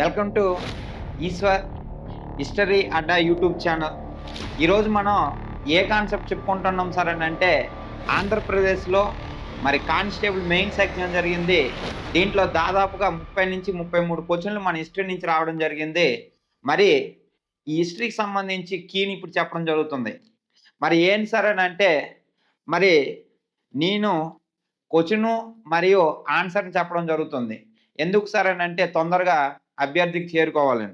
Welcome to Eshwar history Adda YouTube channel ఈరోజు మనం ఏ concept చెప్పుకుంటున్నాం సార్ అని అంటే ఆంధ్రప్రదేశ్లో మరి కానిస్టేబుల్ మెయిన్స్ ఎగ్జామ్ జరిగింది. దీంట్లో దాదాపుగా ముప్పై నుంచి ముప్పై మూడు క్వశ్చన్లు మన హిస్టరీ నుంచి రావడం జరిగింది. మరి ఈ హిస్టరీకి సంబంధించి కీని ఇప్పుడు చెప్పడం జరుగుతుంది. మరి ఏంటి సార్ అని అంటే మరి నేను క్వశ్చను మరియు ఆన్సర్ని చెప్పడం జరుగుతుంది. ఎందుకు సార్ అని అంటే తొందరగా అభ్యర్థికి చేరుకోవాలని.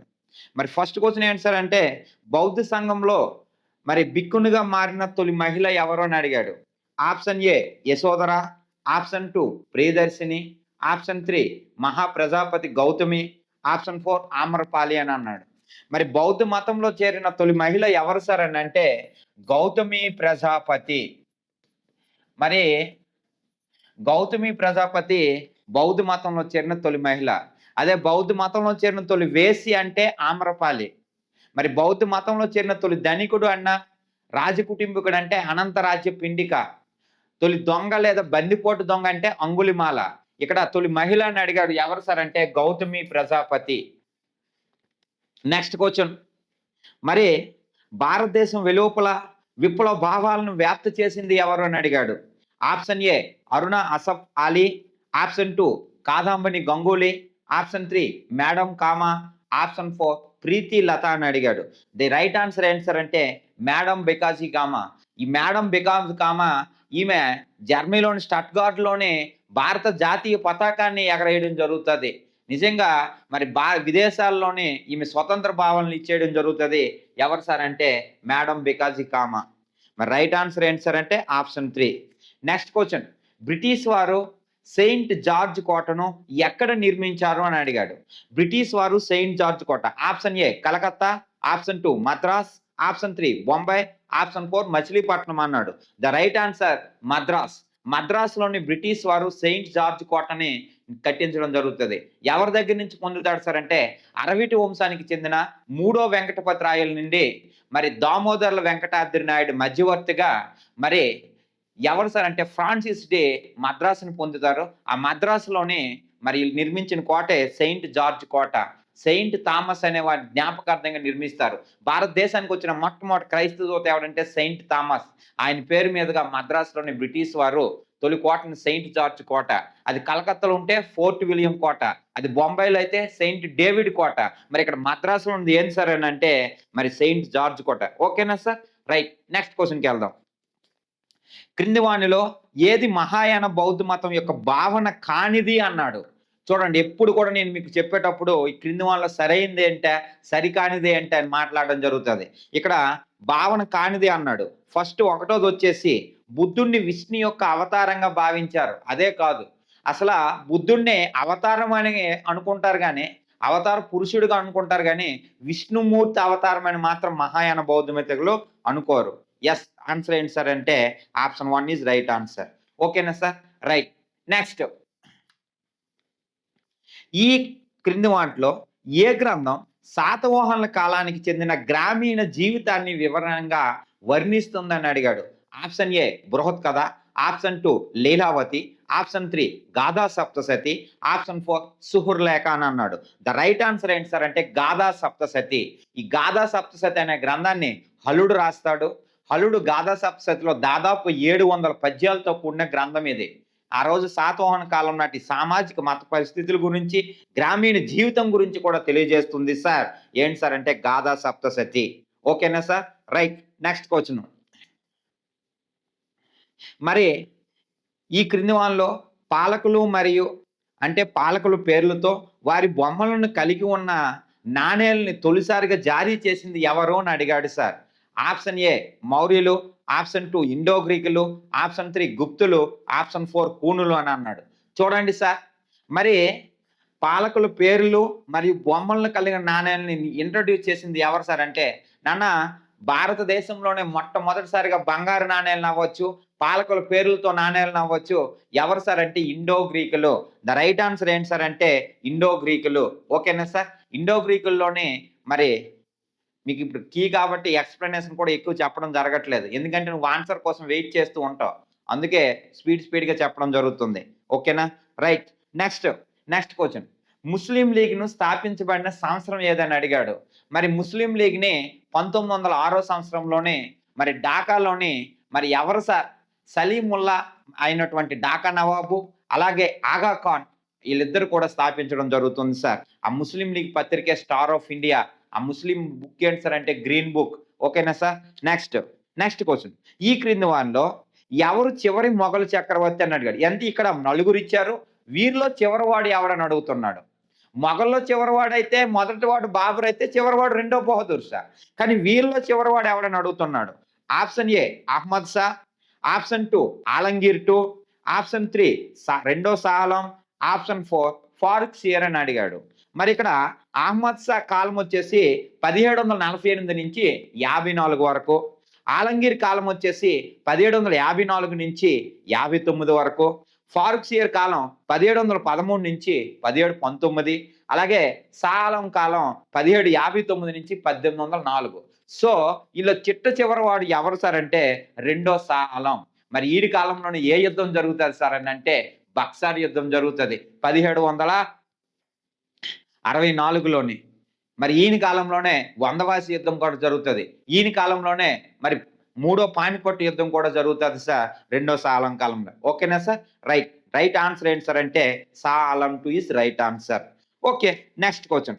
మరి ఫస్ట్ క్వశ్చన్ ఏంటి సార్ అంటే బౌద్ధ సంఘంలో మరి బిక్కునుగా మారిన తొలి మహిళ ఎవరు అని అడిగాడు. Option A Yashodhara. Option two Priyadarshini. Option three Mahaprajapati Gautami. Option four Amrapali అని అన్నాడు. మరి బౌద్ధ మతంలో చేరిన తొలి మహిళ ఎవరు సార్ అని అంటే గౌతమి ప్రజాపతి. మరి గౌతమి ప్రజాపతి బౌద్ధ మతంలో చేరిన తొలి మహిళ. అదే బౌద్ధ మతంలో చేరిన తొలి వేసి అంటే ఆమ్రపాలి. మరి బౌద్ధ మతంలో చేరిన తొలి ధనికుడు అన్న రాజకుటుంబకుడు అంటే అనంతరాజ్య పిండిక. తొలి దొంగ లేదా బందిపోటు దొంగ అంటే అంగులిమాల ఇక్కడ తొలి మహిళ అని అడిగాడు ఎవరు సార్ అంటే గౌతమి ప్రజాపతి. Next question. మరి భారతదేశం వెలుపల విప్లవ భావాలను వ్యాప్తి చేసింది ఎవరు అని అడిగాడు. Option A Aruna Asaf Ali option two Kadambini Ganguly option three madam Cama. Option four Preeti Lata అని అడిగాడు. ది రైట్ ఆన్సర్ ఏంటి సార్ అంటే మేడం బికాజీ కామా. ఈ మేడం బికాజ్ కామా ఈమె జర్మనీలోని స్టట్గార్డ్లోనే భారత జాతీయ పతాకాన్ని ఎగరేయడం జరుగుతుంది. నిజంగా మరి బా విదేశాల్లోనే ఈమె స్వతంత్ర భావనలు ఇచ్చేయడం జరుగుతుంది. ఎవరు సార్ అంటే మేడం బికాజీ కామా. మరి రైట్ ఆన్సర్ ఏంటి సార్ అంటే option three. Next question. British వారు సెయింట్ జార్జ్ కోటను ఎక్కడ నిర్మించారు అని అడిగాడు. బ్రిటిష్ వారు Saint George Kota. Option A Calcutta. Option two Madras. Option three Bombay. Option four Machilipatnam అన్నాడు. The right answer Madras. మద్రాసులోని British వారు సెయింట్ జార్జ్ కోటని కట్టించడం జరుగుతుంది. ఎవరి దగ్గర నుంచి పొందుతాడు సార్ అంటే అరవిటి వంశానికి చెందిన మూడో వెంకటపతి రాయల నుండి మరి దామోదర్ల వెంకటాద్రి నాయుడు మధ్యవర్తిగా మరి ఎవరు సార్ అంటే ఫ్రాన్సిస్ డే మద్రాసుని పొందుతారు. ఆ మద్రాసులోనే మరి నిర్మించిన కోటే సెయింట్ జార్జ్ కోట. సెయింట్ థామస్ అనే వారి జ్ఞాపకార్థంగా నిర్మిస్తారు. భారతదేశానికి వచ్చిన మొట్టమొదటి క్రైస్తవ దూత ఎవరంటే సెయింట్ థామస్. ఆయన పేరు మీదుగా మద్రాసులోని బ్రిటిష్ వారు తొలి కోటని సెయింట్ జార్జ్ కోట. అది కలకత్తాలో ఉంటే ఫోర్ట్ విలియం కోట. అది బొంబాయిలో అయితే సెయింట్ డేవిడ్ కోట. మరి ఇక్కడ మద్రాసులో ఉంది ఏం సార్ అని అంటే మరి సెయింట్ జార్జ్ కోట. ఓకేనా సార్? రైట్ నెక్స్ట్ క్వశ్చన్కి వెళ్దాం. క్రింది వాణిలో ఏది మహాయాన బౌద్ధ మతం యొక్క భావన కానిది అన్నాడు. చూడండి ఎప్పుడు కూడా నేను మీకు చెప్పేటప్పుడు ఈ క్రింది వాళ్ళ సరైంది ఏంటే సరికానిది ఏంటే అని మాట్లాడడం జరుగుతుంది. ఇక్కడ భావన కానిది అన్నాడు. ఫస్ట్ ఒకటోది వచ్చేసి బుద్ధుణ్ణి విష్ణు యొక్క అవతారంగా భావించారు. అదే కాదు. అసలు బుద్ధుణ్ణి అవతారం అని అనుకుంటారు కానీ అవతార పురుషుడుగా అనుకుంటారు కానీ విష్ణుమూర్తి అవతారం అని మాత్రం మహాయాన బౌద్ధ అనుకోరు. ఎస్ ఆన్సర్ ఏంటి సార్ అంటే option one is right answer. ఓకేనా సార్? రైట్. నెక్స్ట్. ఈ క్రింది వాటిలో ఏ గ్రంథం శాతవాహనుల కాలానికి చెందిన గ్రామీణ జీవితాన్ని వివరంగా వర్ణిస్తుందని అడిగాడు? Option A Brihat Katha option two Lilavati option three Gatha Saptasati option four Suhrullekha అని అన్నాడు. ద రైట్ ఆన్సర్ ఏంటి సార్ అంటే గాదా సప్తసతి ఈ గాదా సప్తసతి అనే గ్రంథాన్ని హలుడు రాస్తాడు. హలుడు గాథా సప్తసతిలో దాదాపు ఏడు వందల పద్యాలతో కూడిన గ్రంథం ఇది. ఆ రోజు శాతవాహన కాలం నాటి సామాజిక మత పరిస్థితుల గురించి గ్రామీణ జీవితం గురించి కూడా తెలియజేస్తుంది సార్. ఏంటి సార్ అంటే గాథా సప్తసతి ఓకేనా సార్? Right next question. మరి ఈ క్రింది వాళ్ళలో పాలకులు మరియు అంటే పాలకుల పేర్లతో వారి బొమ్మలను కలిగి ఉన్న నాణేలని తొలిసారిగా జారీ చేసింది ఎవరు అని అడిగాడు సార్. ఆప్షన్ ఏ మౌర్యులు ఆప్షన్ టూ ఇండో గ్రీకులు ఆప్షన్ త్రీ గుప్తులు ఆప్షన్ ఫోర్ కూనులు అని అన్నాడు. చూడండి సార్ మరి పాలకుల పేర్లు మరియు బొమ్మలను కలిగిన నాణ్యాన్ని ఇంట్రడ్యూస్ చేసింది ఎవరు సార్ అంటే నాన్న భారతదేశంలోనే మొట్టమొదటిసారిగా బంగారు నాణ్యాలను అవ్వచ్చు పాలకుల పేర్లతో నాణ్యాలను అవ్వచ్చు. ఎవరు సార్ అంటే ఇండో గ్రీకులు. ద రైట్ ఆన్సర్ ఏంటి సార్ అంటే ఇండో గ్రీకులు. ఓకేనా సార్? ఇండో గ్రీకుల్లోనే మరి మీకు ఇప్పుడు కీ కాబట్టి ఎక్స్ప్లెనేషన్ కూడా ఎక్కువ చెప్పడం జరగట్లేదు. ఎందుకంటే నువ్వు ఆన్సర్ కోసం వెయిట్ చేస్తూ ఉంటావు. అందుకే స్పీడ్ స్పీడ్గా చెప్పడం జరుగుతుంది. ఓకేనా right next next question Muslim లీగ్ను స్థాపించబడిన సంవత్సరం ఏదని అడిగాడు. మరి ముస్లిం లీగ్ని పంతొమ్మిది వందల ఆరో సంవత్సరంలోనే మరి ఢాకాలోని మరి ఎవరు సార్? సలీముల్లా అయినటువంటి ఢాకా నవాబు అలాగే ఆగా ఖాన్ వీళ్ళిద్దరు కూడా స్థాపించడం జరుగుతుంది సార్. ఆ ముస్లిం లీగ్ పత్రికే స్టార్ ఆఫ్ ఇండియా ఆ ముస్లిం బుక్ ఏంటి సార్ అంటే గ్రీన్ బుక్. ఓకేనా సార్? నెక్స్ట్ నెక్స్ట్ క్వశ్చన్ ఈ క్రింది వారిలో ఎవరు చివరి మొఘలు చక్రవర్తి అని అడిగాడు. ఎంత ఇక్కడ నలుగురు ఇచ్చారు? వీరిలో చివరివాడు ఎవడని అడుగుతున్నాడు. మొఘల్లో చివరివాడు అయితే మొదటివాడు బాబర్ అయితే చివరివాడు రెండో బహదూర్ షా కానీ వీరిలో చివరివాడు ఎవడని అడుగుతున్నాడు? Option A Ahmad Shah option two Alamgir two option three రెండో సాలం ఆప్షన్ ఫోర్ ఫారూక్ షేర్ అని అడిగాడు. మరి ఇక్కడ అహ్మద్ షా కాలం వచ్చేసి పదిహేడు వందల నలభై ఎనిమిది నుంచి యాభై నాలుగు వరకు ఆలంగీర్ కాలం వచ్చేసి పదిహేడు వందల యాభై నాలుగు నుంచి యాభై తొమ్మిది వరకు ఫారూక్ సియర్ కాలం పదిహేడు వందల పదమూడు నుంచి పదిహేడు పంతొమ్మిది అలాగే సాలం కాలం పదిహేడు యాభై తొమ్మిది నుంచి పద్దెనిమిది వందల నాలుగు. సో ఇలా చిట్ట చివరి వాడు ఎవరు సార్ అంటే రెండో సాలం మరి ఈడి కాలంలోనే ఏ యుద్ధం జరుగుతుంది సార్ అని అంటే బక్సార్ యుద్ధం జరుగుతుంది. పదిహేడు వందల అరవై నాలుగులోని. మరి ఈయన కాలంలోనే వందవాసి యుద్ధం కూడా జరుగుతుంది. ఈయన కాలంలోనే మరి మూడో పానిపట్టు యుద్ధం కూడా జరుగుతుంది సార్ రెండో సాలం కాలంలో. ఓకేనా సార్? రైట్. రైట్ ఆన్సర్ ఏంటి సార్ అంటే Salam two is right answer. Okay next question.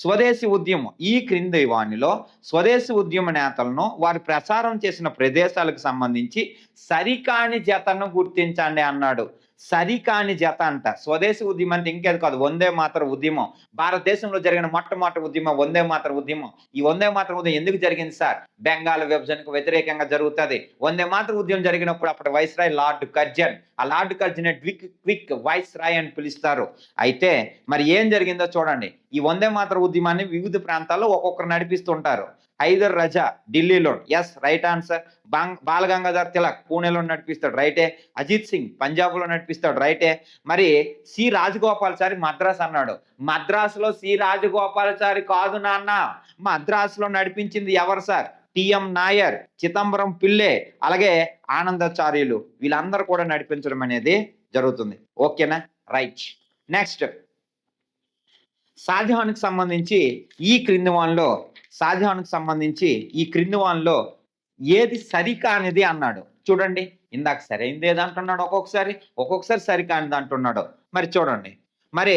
Swadeshi ఉద్యమం ఈ క్రింది వాణిలో స్వదేశీ ఉద్యమ నేతలను వారు ప్రసారం చేసిన ప్రదేశాలకు సంబంధించి సరికాని జతను గుర్తించండి అన్నాడు. సరికాని జత అంట. స్వదేశీ ఉద్యమం అంటే ఇంకేది కాదు. వందే మాత్ర ఉద్యమం. భారతదేశంలో జరిగిన మొట్టమొదటి ఉద్యమం వందే మాత్ర ఉద్యమం. ఈ వందే మాత్ర ఉద్యమం ఎందుకు జరిగింది సార్? బెంగాల్ విభజనకు వ్యతిరేకంగా జరుగుతుంది. వందే మాత్ర ఉద్యమం జరిగినప్పుడు అప్పుడు వైస్రాయ్ లార్డ్ కర్జన్. ఆ lord Curzon quick quick viceroy అని పిలుస్తారు. అయితే మరి ఏం జరిగిందో చూడండి. ఈ వందే మాత్ర ఉద్యమాన్ని వివిధ ప్రాంతాల్లో ఒక్కొక్కరు నడిపిస్తుంటారు. హైదర్ రజా ఢిల్లీలో ఎస్ రైట్ ఆన్సర్ బాంగ్ బాలగంగాధర్ తిలక్ పూణేలో నడిపిస్తాడు రైటే. అజిత్ సింగ్ పంజాబ్లో నడిపిస్తాడు రైటే. మరి సి రాజగోపాల్చారి మద్రాస్ అన్నాడు. మద్రాసులో సి రాజగోపాల్చారి కాదు నాన్న. మద్రాసులో నడిపించింది ఎవరు సార్? టిఎం నాయర్ చిదంబరం పిల్లే అలాగే ఆనందాచార్యులు. వీళ్ళందరూ కూడా నడిపించడం అనేది జరుగుతుంది. ఓకేనా? రైట్ నెక్స్ట్ షాజహాన్కి సంబంధించి ఈ క్రింది వాన్లో షాజహాన్కి సంబంధించి ఈ క్రింది వాళ్ళలో ఏది సరికానిది అన్నాడు. చూడండి ఇందాక సరైనది ఏది అంటున్నాడు ఒక్కొక్కసారి ఒక్కొక్కసారి సరికానిది అంటున్నాడు. మరి చూడండి. మరి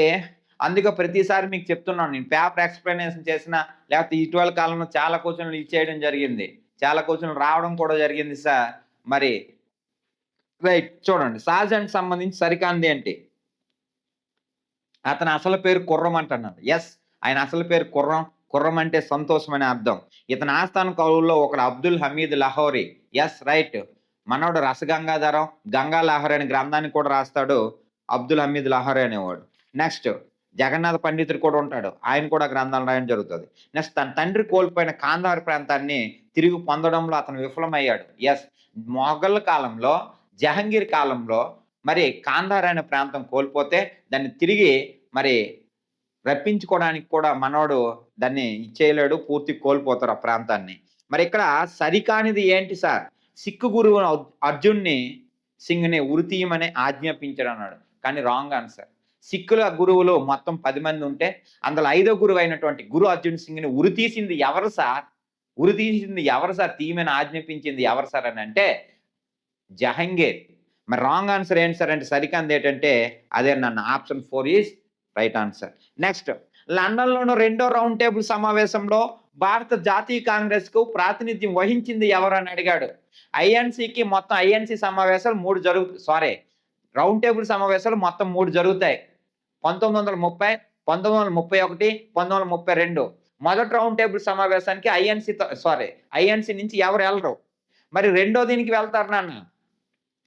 అందుకే ప్రతిసారి మీకు చెప్తున్నాను నేను పేపర్ ఎక్స్ప్లెనేషన్ చేసిన లేకపోతే ఇటీవల కాలంలో చాలా క్వశ్చన్లు ఇచ్చేయడం జరిగింది. చాలా క్వశ్చన్లు రావడం కూడా జరిగింది సార్. మరి రైట్ చూడండి. షాజహాన్కి సంబంధించి సరికానిది ఏంటి? అతని అసలు పేరు కుర్రం అంటున్నాడు. ఎస్ ఆయన అసలు పేరు కుర్రం. కుర్రం అంటే సంతోషం అనే అర్థం. ఇతని ఆస్థాన కవుల్లో ఒకడు అబ్దుల్ హమీద్ లహోరీ. ఎస్ రైట్ మనోడు రసగంగాధరం గంగా లహోరీ అనే గ్రంథాన్ని కూడా రాస్తాడు అబ్దుల్ హమీద్ లహోరీ అనేవాడు. నెక్స్ట్ జగన్నాథ పండితుడు కూడా ఉంటాడు. ఆయన కూడా గ్రంథాలు రాయడం జరుగుతుంది. నెక్స్ట్ తన తండ్రి కోల్పోయిన కాందార్ ప్రాంతాన్ని తిరిగి పొందడంలో అతను విఫలమయ్యాడు. ఎస్ మొఘల్ కాలంలో జహంగీర్ కాలంలో మరి కాంధార్ అనే ప్రాంతం కోల్పోతే దాన్ని తిరిగి మరి రప్పించుకోవడానికి కూడా మనోడు దాన్ని ఇచ్చేయలేడు పూర్తి కోల్పోతారు ఆ ప్రాంతాన్ని. మరి ఇక్కడ సరికానిది ఏంటి సార్? సిక్కు గురువు అర్జున్ని సింగ్ని ఉరితీయమని ఆజ్ఞాపించడం అన్నాడు. కానీ రాంగ్ ఆన్సర్. సిక్కుల గురువులు మొత్తం పది మంది ఉంటే అందులో ఐదో గురువు అయినటువంటి గురు అర్జున్ సింగ్ని ఉరి తీసింది ఎవరు సార్? ఉరి తీసింది ఎవరు సార్? తీయమని ఆజ్ఞాపించింది ఎవరు సార్ అని అంటే జహంగీర్. మరి రాంగ్ ఆన్సర్ ఏంటి సార్? అంటే సరికాంది ఏంటంటే అదే నన్ను option four is right answer. Next లండన్లోని రెండో రౌండ్ టేబుల్ సమావేశంలో భారత జాతీయ కాంగ్రెస్కు ప్రాతినిధ్యం వహించింది ఎవరు అని అడిగాడు ఐఎన్సీకి మొత్తం ఐఎన్సీ సమావేశాలు మూడు జరుగు సారీ రౌండ్ టేబుల్ సమావేశాలు మొత్తం మూడు జరుగుతాయి. పంతొమ్మిది వందల ముప్పై పంతొమ్మిది వందల ముప్పై ఒకటి పంతొమ్మిది వందల ముప్పై రెండు. మొదటి రౌండ్ టేబుల్ సమావేశానికి ఐఎన్సీ సారీ ఐఎన్సీ నుంచి ఎవరు వెళ్ళరు. మరి రెండో దీనికి వెళ్తారు నాన్న.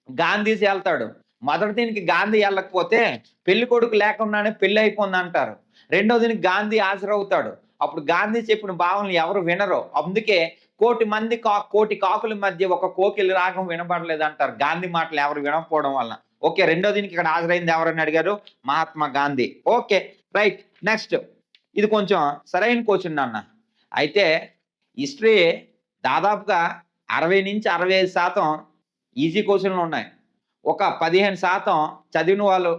గాంధీజీ వెళ్తాడు. మొదటి దీనికి గాంధీ వెళ్ళకపోతే పెళ్ళి కొడుకు లేకుండానే పెళ్ళి అయిపోయింది అంటారు రెండో గాంధీ హాజరవుతాడు. అప్పుడు గాంధీ చెప్పిన భావనలు ఎవరు వినరు. అందుకే కోటి మంది కా కోటి కాకుల మధ్య ఒక కోకిలి రాగం వినబడలేదు అంటారు. గాంధీ మాటలు ఎవరు వినకపోవడం వలన. ఓకే రెండో దీనికి ఇక్కడ హాజరైంది ఎవరని అడిగారు? Mahatma Gandhi. Okay right next. ఇది కొంచెం సరైన క్వశ్చన్ అన్న అయితే హిస్టరీ దాదాపుగా అరవై నుంచి అరవై ఐదు శాతం ఈజీ క్వశ్చన్లు ఉన్నాయి. ఒక పదిహేను శాతం చదివిన వాళ్ళు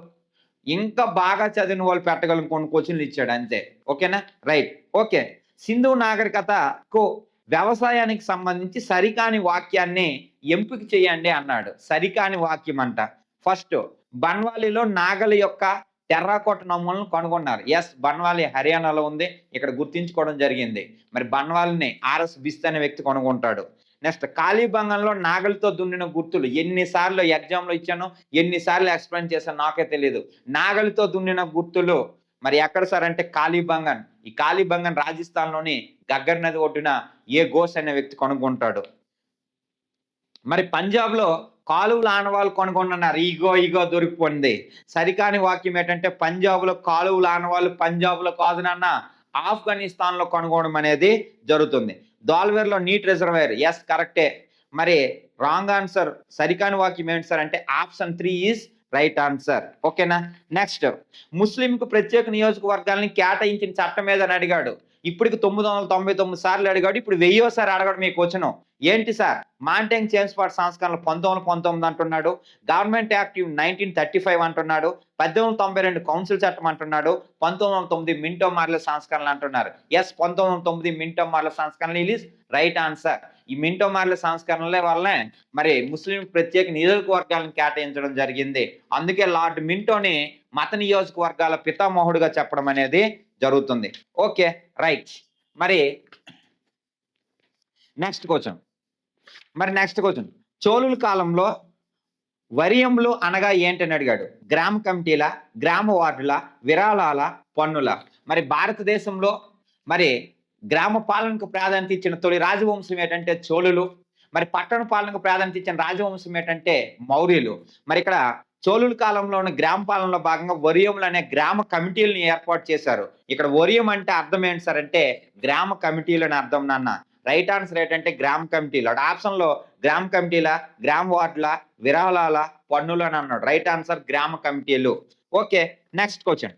ఇంకా బాగా చదివిన వాళ్ళు పెట్టగలను కొన్ని క్వశ్చన్లు ఇచ్చాడు అంతే. ఓకేనా? రైట్. ఓకే. సింధు నాగరికతకు వ్యవసాయానికి సంబంధించి సరికాని వాక్యాన్ని ఎంపిక చేయండి అన్నాడు. సరికాని వాక్యం అంట. ఫస్ట్ బన్వాలీలో నాగలి యొక్క టెర్రాకోట నమూలను కనుగొన్నారు. ఎస్ బన్వాలి హర్యానాలో ఉంది. ఇక్కడ గుర్తించుకోవడం జరిగింది. మరి బన్వాలిని ఆర్ఎస్ బిస్త్ అనే వ్యక్తి కనుగొంటాడు. నెక్స్ట్ కాళీభంగంలో నాగలితో దున్నిన గుర్తులు. ఎన్నిసార్లు ఎగ్జామ్లో ఇచ్చాను ఎన్నిసార్లు ఎక్స్ప్లెయిన్ చేశాను నాకే తెలియదు నాగలితో దున్నిన గుర్తులు. మరి ఎక్కడ సార్ అంటే కాళీభంగన్ ఈ కాళీభంగన్ రాజస్థాన్లోని గగ్గర్ నది ఒడ్డున ఏ ఘోష్ అనే వ్యక్తి కనుగొంటాడు మరి పంజాబ్లో కాలువలు ఆనవాళ్ళు కనుగొన్నారు ఈగో ఈగో దొరికిపోయింది. సరికాని వాక్యం ఏంటంటే పంజాబ్లో కాలువలు ఆనవాళ్ళు పంజాబ్లో కాదు నాన్న. ఆఫ్ఘనిస్తాన్లో కనుగొనడం అనేది జరుగుతుంది. దాల్వేర్లో నీట్ రిజర్వేర్. ఎస్ కరెక్టే మరి రాంగ్ ఆన్సర్ సరికాని వాక్యం ఏంటి సార్ అంటే option three is right answer. ఓకేనా? నెక్స్ట్ ముస్లింకు ప్రత్యేక నియోజకవర్గాలని కేటాయించిన చట్టం ఏదని అడిగాడు. ఇప్పటికి తొమ్మిది వందల తొంభై తొమ్మిది సార్లు అడిగాడు ఇప్పుడు వెయ్యోసారి అడగడం మీకు వచ్చను ఏంటి సార్? మాంటెంగ్ చేన్స్పాట్ సంస్కరణలు పంతొమ్మిది పంతొమ్మిది అంటున్నాడు government act nineteen thirty five అంటున్నాడు పద్దెనిమిది వందల తొంభై రెండు కౌన్సిల్ చట్టం అంటున్నాడు పంతొమ్మిది వందల తొమ్మిది మింటో మార్ల సంస్కరణలు అంటున్నారు. ఎస్ పంతొమ్మిది వందల తొమ్మిది మింటో మార్ల సంస్కరణలు ఇది రైట్ ఆన్సర్ ఈ మింటో మార్ల సంస్కరణల వల్లనే మరి ముస్లిం ప్రత్యేక నియోజకవర్గాలను కేటాయించడం జరిగింది. అందుకే లార్డ్ మింటోని మత నియోజకవర్గాల పితామోహుడుగా చెప్పడం అనేది జరుగుతుంది. Okay right. మరి నెక్స్ట్ క్వశ్చన్. మరి నెక్స్ట్ క్వశ్చన్. చోళుల కాలంలో వరియంలు అనగా ఏంటని అడిగాడు. గ్రామ కమిటీల గ్రామ వార్డుల విరాళాల పన్నుల. మరి భారతదేశంలో మరి గ్రామ పాలనకు ప్రాధాన్యత ఇచ్చిన తొలి రాజవంశం ఏంటంటే చోళులు. మరి పట్టణ పాలనకు ప్రాధాన్యత ఇచ్చిన రాజవంశం ఏంటంటే మౌర్యులు. మరి ఇక్కడ చోళుల కాలంలో ఉన్న గ్రామ పాలనలో భాగంగా వరియములు అనే గ్రామ కమిటీలను ఏర్పాటు చేశారు. ఇక్కడ ఒరియం అంటే అర్థం ఏంటి సార్ అంటే గ్రామ కమిటీలు అని అర్థం నాన్న. రైట్ ఆన్సర్ ఏంటంటే గ్రామ కమిటీలు. అటు ఆప్షన్లో గ్రామ కమిటీల గ్రామ వార్డుల విరాళాల పన్నులు అని అన్నాడు. రైట్ ఆన్సర్ గ్రామ కమిటీలు. Okay next question.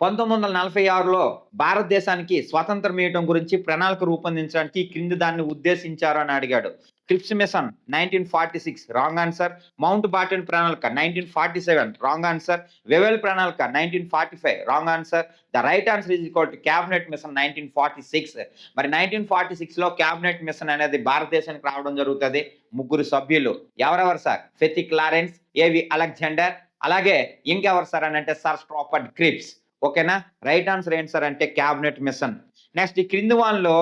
పంతొమ్మిది వందల నలభై ఆరులో భారతదేశానికి స్వాతంత్రం ఇవ్వడం గురించి ప్రణాళిక రూపొందించడానికి క్రింది దాన్ని ఉద్దేశించారు అని అడిగాడు. Cripps mission nineteen forty six wrong answer Mountbatten ప్రణాళిక nineteen forty seven wrong answer Wavell ప్రణాళిక nineteen forty five wrong answer the right answer is equal to cabinet mission nineteen forty six మరి నైన్టీన్ ఫార్టీ సిక్స్లో cabinet mission అనేది భారతదేశానికి రావడం జరుగుతుంది. ముగ్గురు సభ్యులు. ఎవరెవరు sir? Pethick Lawrence A V Alexander అలాగే ఇంకెవరు సార్ అని అంటే సార్ స్ట్రాపర్డ్ క్రిప్స్ ఓకేనా రైట్ ఆన్సర్ ఏంటి సార్ అంటే క్యాబినెట్ మిషన్ నెక్స్ట్ ఈ క్రింది వాళ్ళలో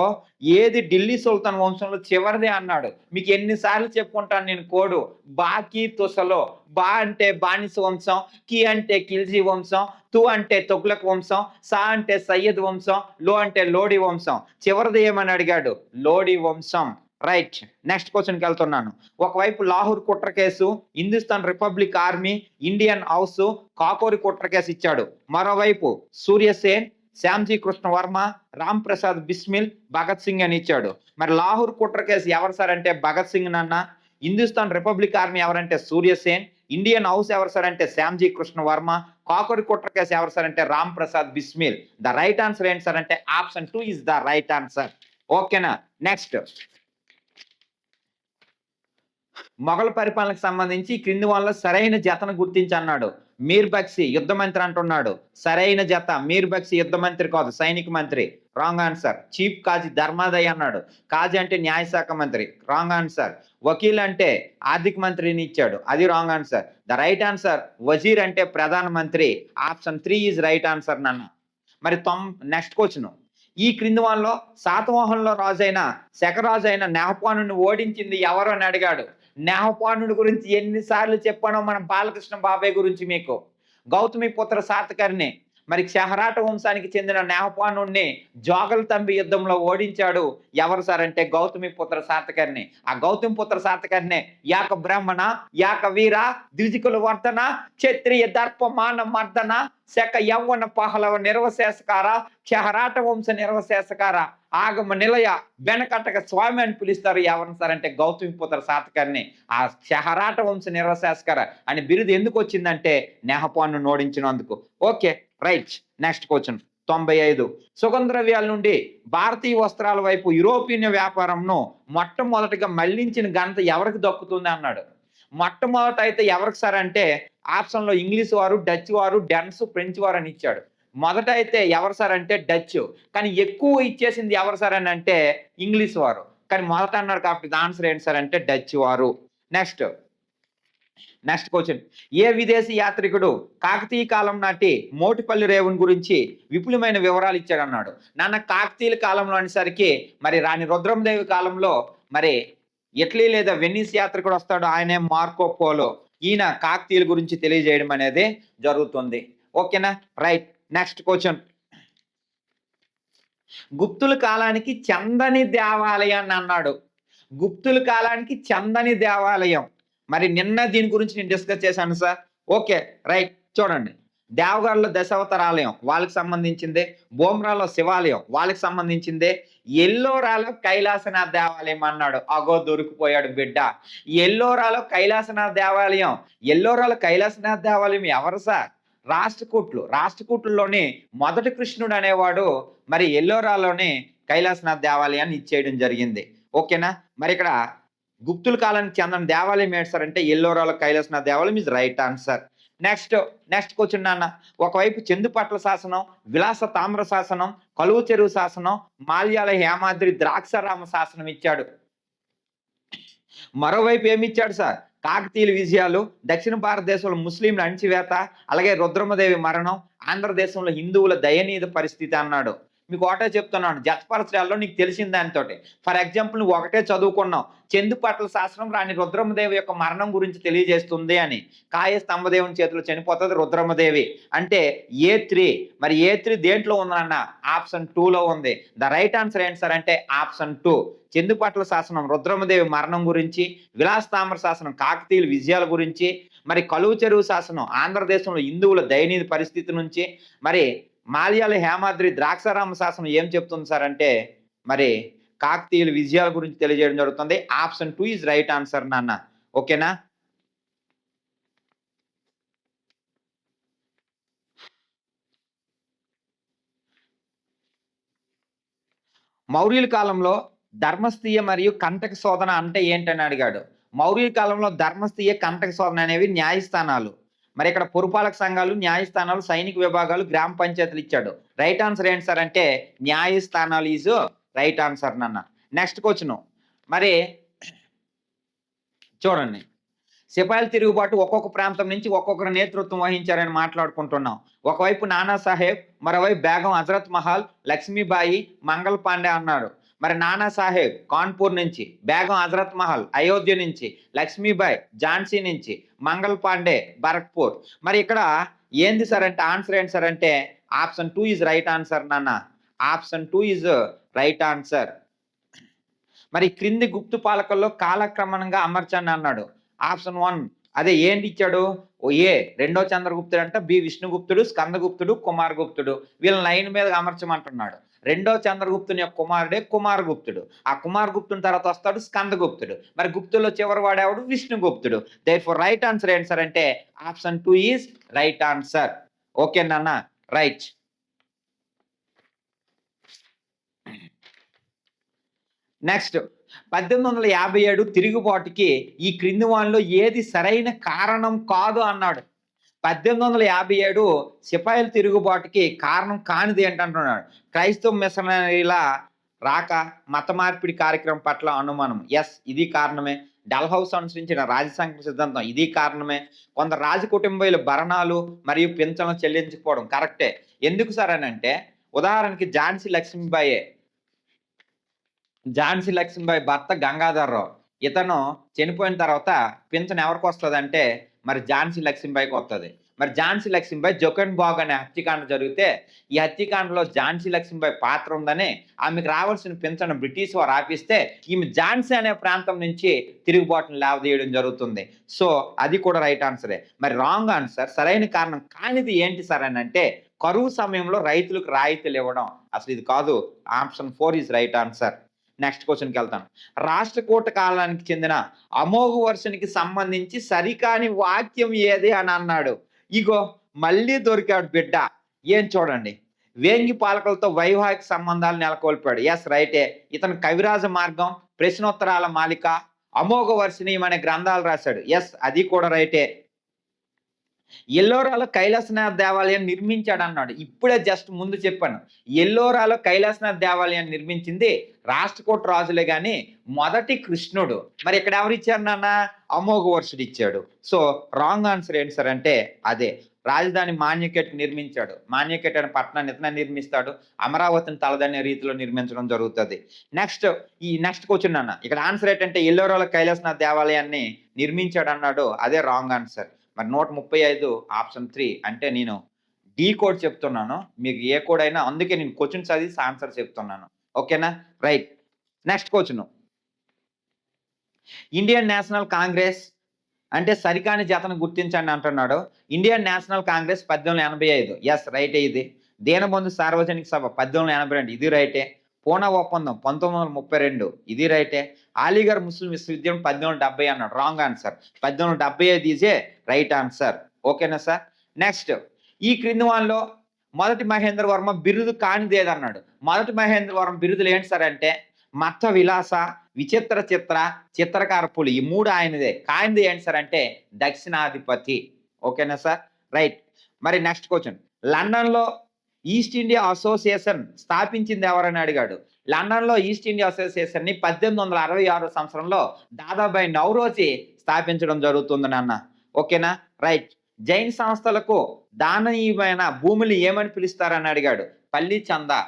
ఏది ఢిల్లీ సుల్తాన్ వంశంలో చివరిది అన్నాడు. మీకు ఎన్నిసార్లు చెప్పుకుంటాను నేను కోడు. బాకీ తుసలో. బా అంటే బానిస వంశం కి అంటే కిల్జీ వంశం తు అంటే తొగ్లక్ వంశం సా అంటే సయ్యద్ వంశం లో అంటే లోడి వంశం. చివరిది ఏమని అడిగాడు? లోడి వంశం. రైట్. నెక్స్ట్ క్వశ్చన్కి వెళ్తున్నాను. ఒకవైపు లాహోర్ కుట్ర case Hindustan republic army Indian house Kakori కుట్ర కేసు ఇచ్చాడు. మరోవైపు సూర్యసేన్ శ్యామ్జీ కృష్ణ వర్మ రామ్ ప్రసాద్ బిస్మిల్ భగత్ సింగ్ అని ఇచ్చాడు. మరి లాహోర్ కుట్ర కేసు ఎవరు సార్ అంటే భగత్ సింగ్ నాన్న హిందుస్థాన్ రిపబ్లిక్ ఆర్మీ ఎవరంటే సూర్యసేన్ ఇండియన్ హౌస్ ఎవరు సార్ అంటే శ్యామ్జీ కృష్ణ వర్మ కాకరి కుట్ర కేసు ఎవరు సార్ అంటే Ram Prasad Bismil. The right answer ఏంటి సార్ అంటే option two is the right answer. ఓకేనా? నెక్స్ట్. మొఘల్ పరిపాలనకు సంబంధించి క్రింది వాళ్ళ సరైన జతను గుర్తించి అన్నాడు మీర్ బక్సి యుద్ధ మంత్రి అంటున్నాడు. సరైన జత మీర్ బక్సి యుద్ధ మంత్రి కాదు సైనిక మంత్రి. Wrong answer. చీఫ్ కాజీ ధర్మాదయ్ అన్నాడు. కాజీ అంటే న్యాయశాఖ మంత్రి. Wrong answer. వకీల్ అంటే ఆర్థిక మంత్రిని ఇచ్చాడు. అది wrong answer. The right answer Wazir అంటే ప్రధాన మంత్రి. Option three is right answer నన్ను. మరి తొమ్ నెక్స్ట్ క్వశ్చన్. ఈ క్రింది వాళ్ళలో శాతవాహనంలో రాజైన శకరాజైన అయిన ఓడించింది ఎవరు అని అడిగాడు. నెహపానుడి గురించి ఎన్నిసార్లు చెప్పానో మన బాలకృష్ణ బాబాయ్ గురించి మీకు. గౌతమి పుత్ర సాతకర్ణి మరి షహరాట వంశానికి చెందిన నేహపానుణ్ణి జోగల తంబి యుద్ధంలో ఓడించాడు. ఎవరు సార్ అంటే గౌతమి పుత్ర సాతకర్ణి. ఆ గౌతమి పుత్ర సాతకర్ణి యాక బ్రాహ్మణ యాక వీర ద్విజికుల వర్ధన క్షత్రియ దర్ప మాన మర్దన శక యవ్వన పహలవ నిర్వశేషకార క్షహరాట వంశ నిర్వశేషకార. ఆగమ నిలయ వెనకట్టక స్వామి అని పిలుస్తారు. ఎవరిని సార్ అంటే గౌతమి పుత్ర సాతకర్ని ఆ శహరాట వంశ నిర్వశేషకర అని బిరుదు ఎందుకు వచ్చిందంటే నెహపాన్ను నోడించినందుకు. Okay right. Next question. తొంభై ఐదు. సుగంధ్రవ్యాల నుండి భారతీయ వస్త్రాల వైపు యూరోపియన్ వ్యాపారంను మొట్టమొదటిగా మళ్ళించిన ఘనత ఎవరికి దక్కుతుంది అన్నాడు. మొట్టమొదట అయితే ఎవరికి సార్ అంటే ఆప్షన్లో ఇంగ్లీష్ వారు డచ్ వారు డెన్స్ ఫ్రెంచ్ వారు అని ఇచ్చాడు. మొదట అయితే ఎవరు సార్ అంటే డచ్. కానీ ఎక్కువ ఇచ్చేసింది ఎవరు సార్ అని అంటే ఇంగ్లీష్ వారు. కానీ మొదట అన్నారు కాబట్టి ఆన్సర్ ఏంటి సార్ అంటే డచ్ వారు. నెక్స్ట్. Next question. ఏ విదేశీ యాత్రికుడు కాకతీయ కాలం నాటి మోటిపల్లి రేవుని గురించి విపులమైన వివరాలు ఇచ్చాడు అన్నాడు నాన్న కాకతీయుల కాలంలో అనేసరికి మరి రాణి రుద్రందేవి కాలంలో మరి ఇటలీ లేదా వెన్నీస్ యాత్రికుడు వస్తాడు. ఆయనే మార్కో పోలో. ఈయన కాకతీయుల గురించి తెలియజేయడం అనేది జరుగుతుంది. ఓకేనా? రైట్. నెక్స్ట్ క్వశ్చన్ గుప్తుల కాలానికి చందని దేవాలయాన్ని అన్నాడు. గుప్తుల కాలానికి చందని దేవాలయం. మరి నిన్న దీని గురించి నేను డిస్కస్ చేశాను సార్ ఓకే రైట్ చూడండి. దేవగఢలో దశావతారాలయం వాళ్ళకి సంబంధించిందే. బోమ్రాలో శివాలయం వాళ్ళకి సంబంధించిందే. ఎల్లోరాలో కైలాసనాథ్ దేవాలయం అన్నాడు. అగో దొరికిపోయాడు బిడ్డ. ఎల్లోరాలో కైలాసనాథ్ దేవాలయం. ఎల్లోరాలో కైలాసనాథ్ దేవాలయం ఎవరు సార్ రాష్ట్రకూట్లు రాష్ట్రకూట్లలోని మొదటి కృష్ణుడు అనేవాడు మరి ఎల్లోరాలోని కైలాసనాథ్ దేవాలయాన్ని ఇచ్చేయడం జరిగింది. ఓకేనా? మరి ఇక్కడ గుప్తుల కాలానికి చెందిన దేవాలయం ఏంటి సార్ అంటే ఎల్లోరాలో కైలాసనాథ్ దేవాలయం is right answer next next question నాన్న. ఒకవైపు చెందుపట్ల శాసనం విలాస తామ్ర శాసనం కలువు చెరువు శాసనం మాల్యాల హేమాద్రి ద్రాక్షారామ శాసనం ఇచ్చాడు. మరోవైపు ఏమి ఇచ్చాడు సార్? కాకతీయుల విజయాలు దక్షిణ భారతదేశంలో ముస్లింల అణచివేత అలాగే రుద్రమదేవి మరణం ఆంధ్రదేశంలో హిందువుల దయనీయ పరిస్థితి అన్నాడు. మీకు ఒకటే చెప్తున్నాను జతపరచడాల్లో నీకు తెలిసిన దానితో ఫర్ ఎగ్జాంపుల్ నువ్వు ఒకటే చదువుకున్నావు. చందుపట్ల శాస్త్రం రాణి రుద్రమదేవి యొక్క మరణం గురించి తెలియజేస్తుంది అని. కాయ స్తంభదేవుని చేతిలో చనిపోతుంది రుద్రమదేవి. అంటే ఏ త్రీ మరి ఏ త్రీ దేంట్లో ఉందన్న? ఆప్షన్ టూలో ఉంది. ద రైట్ ఆన్సర్ ఏంటి సార్ అంటే ఆప్షన్ టూ చందుపట్ల శాసనం రుద్రమదేవి మరణం గురించి విలాస్తామర శాసనం కాకతీయుల విజయాల గురించి మరి కలువు చెరువు శాసనం ఆంధ్రదేశంలో హిందువుల దయనీయ పరిస్థితి నుంచి మరి మాల్యాల హేమాద్రి ద్రాక్షారామ శాసనం ఏం చెప్తుంది సార్ అంటే మరి కాకతీయుల విజయాల గురించి తెలియజేయడం జరుగుతుంది. Option two is right answer నాన్న. ఓకేనా? మౌర్యుల కాలంలో ధర్మస్థీయ మరియు కంటక శోధన అంటే ఏంటని అడిగాడు. మౌర్యుల కాలంలో ధర్మస్థీయ కంటక శోధన అనేవి న్యాయస్థానాలు. మరి ఇక్కడ పురపాలక సంఘాలు న్యాయస్థానాలు సైనిక విభాగాలు గ్రామ పంచాయతీలు ఇచ్చాడు. రైట్ ఆన్సర్ ఏంటి సార్ అంటే న్యాయస్థానాలు ఈజ్ రైట్ ఆన్సర్ నాన్న. నెక్స్ట్ క్వశ్చన్ మరి చూడండి. సిపాయిల తిరుగుబాటు ఒక్కొక్క ప్రాంతం నుంచి ఒక్కొక్కరు నేతృత్వం వహించారని మాట్లాడుకుంటున్నాం. ఒకవైపు నానా సాహెబ్ మరోవైపు బేగం హజరత్ మహల్ లక్ష్మీబాయి మంగళ పాండే అన్నారు. మరి నానా సాహెబ్ కాన్పూర్ నుంచి బేగం హజరత్ మహల్ అయోధ్య నుంచి లక్ష్మీబాయ్ ఝాన్సీ నుంచి మంగళ్ పాండే భరత్పూర్. మరి ఇక్కడ ఏంది సార్ అంటే ఆన్సర్ ఏంటి సార్ అంటే option two is right answer నాన్న. Option two is right answer మరి క్రింది గుప్తు పాలకల్లో కాలక్రమంగా అమర్చండి అన్నాడు. ఆప్షన్ వన్ అదే ఏంటి ఇచ్చాడు? ఓ ఏ రెండో చంద్రగుప్తుడు అంట బి విష్ణుగుప్తుడు స్కందగుప్తుడు కుమారగుప్తుడు. వీళ్ళని లైన్ మీద అమర్చమంటున్నాడు. రెండో చంద్రగుప్తుని యొక్క కుమారుడే కుమారగుప్తుడు. ఆ కుమారగుప్తుని తర్వాత వస్తాడు స్కందగుప్తుడు. మరి గుప్తుల్లో చివరి వాడేవాడు విష్ణుగుప్తుడు. దే ఫర్ రైట్ ఆన్సర్ ఏంటి సార్ అంటే option two is right answer okay నాన్న రైట్ నెక్స్ట్ పద్దెనిమిది వందల యాభై ఏడు తిరుగుబాటుకి ఈ క్రింది వాళ్ళలో ఏది సరైన కారణం కాదు అన్నాడు. పద్దెనిమిది వందల యాభై ఏడు సిపాయిల తిరుగుబాటుకి కారణం కానిది ఏంటంటున్నాడు. క్రైస్తవ మిషనరీల రాక మత మార్పిడి కార్యక్రమం పట్ల అనుమానం. ఎస్ ఇది కారణమే. డల్ హౌస్ అనుసరించిన రాజసంఘ సిద్ధాంతం ఇది కారణమే. కొందరు రాజ కుటుంబీయుల భరణాలు మరియు పింఛన్లు చెల్లించకపోవడం కరెక్టే. ఎందుకు సార్ అని అంటే ఉదాహరణకి ఝాన్సీ లక్ష్మీబాయే. ఝాన్సీ లక్ష్మీబాయి భర్త గంగాధర్రావు. ఇతను చనిపోయిన తర్వాత పింఛన్ ఎవరికి వస్తుంది అంటే మరి ఝాన్సీ లక్ష్మీబాయికి వస్తుంది మరి ఝాన్సీ లక్ష్మీబాయి జొకెన్ బాగ్ అనే హత్యకాండ జరిగితే ఈ హత్యకాండలో ఝాన్సీ లక్ష్మీబాయి పాత్ర ఉందని ఆమెకు రావాల్సిన పింఛను బ్రిటిష్ వారు ఆపిస్తే ఈమె ఝాన్సీ అనే ప్రాంతం నుంచి తిరుగుబాటును లేవదీయడం జరుగుతుంది. సో అది కూడా రైట్ ఆన్సరే. మరి రాంగ్ ఆన్సర్ సరైన కారణం కానిది ఏంటి సార్ అని అంటే కరువు సమయంలో రైతులకు రాయితీలు ఇవ్వడం. అసలు ఇది కాదు option four is right answer. Next క్వశ్చన్కి వెళ్తాను. రాష్ట్రకూట కాలానికి చెందిన అమోఘ వర్షనికి సంబంధించి సరికాని వాక్యం ఏది అని అన్నాడు. ఇగో మళ్ళీ దొరికాడు బిడ్డ. ఏం చూడండి. వేంగి పాలకులతో వైవాహిక సంబంధాలు నెలకొల్పాడు. ఎస్ రైటే ఇతను కవిరాజ మార్గం ప్రశ్నోత్తరాల మాలిక అమోఘ వర్షిణీయం అనే గ్రంథాలు రాశాడు. ఎస్ అది కూడా రైటే ఎల్లోరాలో కైలాసనాథ్ దేవాలయం నిర్మించాడు అన్నాడు ఇప్పుడే జస్ట్ ముందు చెప్పాను. ఎల్లోరాలో కైలాసనాథ్ దేవాలయం నిర్మించింది రాష్ట్రకూట రాజులే కానీ మొదటి కృష్ణుడు. మరి ఇక్కడ ఎవరు ఇచ్చారు నాన్న? అమోఘ వర్షుడు ఇచ్చాడు. సో రాంగ్ ఆన్సర్ ఏంటి సార్ అంటే అదే. రాజధాని మాన్యకెట్ నిర్మించాడు. మాన్యకెట్ అనే పట్టణాన్ని ఇతనే నిర్మిస్తాడు? అమరావతిని తలదనే రీతిలో నిర్మించడం జరుగుతుంది. నెక్స్ట్ ఈ నెక్స్ట్ క్వశ్చన్ అన్న ఇక్కడ ఆన్సర్ ఏంటంటే ఎల్లోరాల కైలాసనాథ్ దేవాలయాన్ని నిర్మించాడు అన్నాడు అదే రాంగ్ ఆన్సర్. మరి నూట ముప్పై ఐదు ఆప్షన్ త్రీ అంటే నేను డి కోడ్ చెప్తున్నాను. మీకు ఏ కోడ్ అయినా అందుకే నేను క్వశ్చన్ చదివి ఆన్సర్ చెప్తున్నాను. ఓకేనా? Right. Next question. Indian national congress అంటే సరికాని జతను గుర్తించండి అంటున్నాడు. ఇండియన్ నేషనల్ కాంగ్రెస్ పద్దెనిమిది ఎనభై ఐదు. ఎస్ రైటే ఇది. దీనబంధు సార్వజనిక సభ పద్దెనిమిది ఎనభై రెండు. ఇది రైటే. పూనా ఒప్పందం పంతొమ్మిది వందల ముప్పై రెండు. ఇది రైటే. అలీగర్ ముస్లిం విశ్వవిద్యాలయం పద్దెనిమిది డెబ్బై అన్నాడు రాంగ్ ఆన్సర్ పద్దెనిమిది డెబ్బై ఐదు ఈజే రైట్ ఆన్సర్ ఓకేనా సార్? నెక్స్ట్ ఈ క్రింది వాళ్ళలో మొదటి మహేంద్ర వర్మ బిరుదు కానిదేదన్నాడు మొదటి మహేంద్ర వర్మ బిరుదులు ఏంటి సార్ అంటే మత్త విలాస విచిత్ర చిత్ర చిత్రకార పులి ఈ మూడు ఆయనదే. కానిది ఏంటి సార్ అంటే దక్షిణాధిపతి. ఓకేనా సార్? రైట్. మరి నెక్స్ట్ క్వశ్చన్. లండన్లో ఈస్ట్ ఇండియా అసోసియేషన్ స్థాపించింది ఎవరని అడిగాడు? లండన్లో ఈస్ట్ ఇండియా అసోసియేషన్ని పద్దెనిమిది వందల అరవై ఆరు సంవత్సరంలో దాదాబాయి నౌరోజీ స్థాపించడం జరుగుతుంది నాన్న ఓకేనా? రైట్. జైన్ సంస్థలకు దానీయమైన భూములు ఏమని పిలుస్తారని అడిగాడు. పల్లి చంద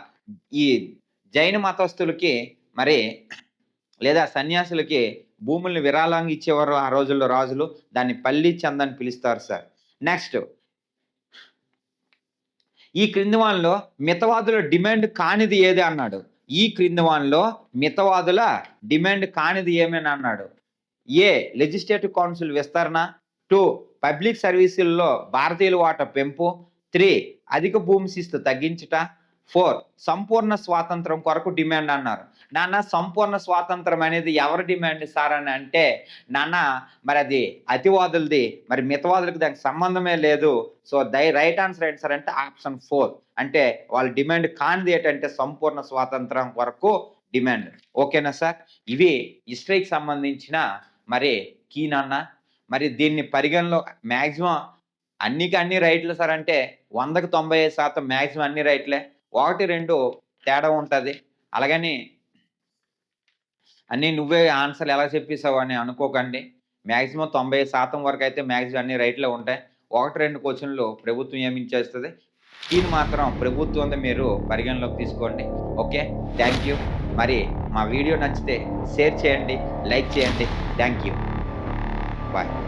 ఈ జైన మతస్థులకి మరి లేదా సన్యాసులకి భూముల్ని విరాళంగా ఇచ్చేవారు ఆ రోజుల్లో రాజులు. దాన్ని పల్లి చంద అని పిలుస్తారు సార్. నెక్స్ట్ ఈ క్రింది వాళ్ళలో మితవాదుల డిమాండ్ కానిది ఏది అన్నాడు. ఈ క్రింది వాళ్ళలో మితవాదుల డిమాండ్ కానిది ఏమని అన్నాడు. ఏ లెజిస్లేటివ్ కౌన్సిల్ విస్తరణ? టూ పబ్లిక్ సర్వీసుల్లో భారతీయుల వాటా పెంపు. త్రీ అధిక భూమి శిస్తు తగ్గించుట. ఫోర్ సంపూర్ణ స్వాతంత్రం కొరకు డిమాండ్ అన్నారు. నాన్న సంపూర్ణ స్వాతంత్రం అనేది ఎవరు డిమాండ్ సార్ అని అంటే నాన్న మరి అది అతివాదులది. మరి మితవాదులకు దానికి సంబంధమే లేదు. సో దై రైట్ ఆన్సర్ ఏంటి సార్ అంటే ఆప్షన్ ఫోర్ అంటే వాళ్ళ డిమాండ్ కానిది ఏంటంటే సంపూర్ణ స్వాతంత్రం వరకు డిమాండ్ ఓకేనా సార్ ఇవి హిస్టరీకి సంబంధించిన మరి కీ నాన్న? మరి దీన్ని పరిగణలో మ్యాక్సిమం అన్నికి అన్ని రైట్లు సార్ అంటే వందకు తొంభై ఐదు శాతం మ్యాక్సిమం అన్ని రైట్లే. ఒకటి రెండు తేడా ఉంటుంది. అలాగని అన్నీ నువ్వే ఆన్సర్లు ఎలా చెప్పేసావు అని అనుకోకండి. మ్యాక్సిమం తొంభై శాతం వరకు అయితే మ్యాక్సిమం అన్ని రైట్లో ఉంటాయి. ఒకటి రెండు క్వశ్చన్లు ప్రభుత్వం ఏమించేస్తుంది దీన్ని మాత్రం ప్రభుత్వం మీరు పరిగణలోకి తీసుకోండి. ఓకే? Thank you. మరి మా వీడియో నచ్చితే షేర్ చేయండి లైక్ చేయండి. Thank you. 拜。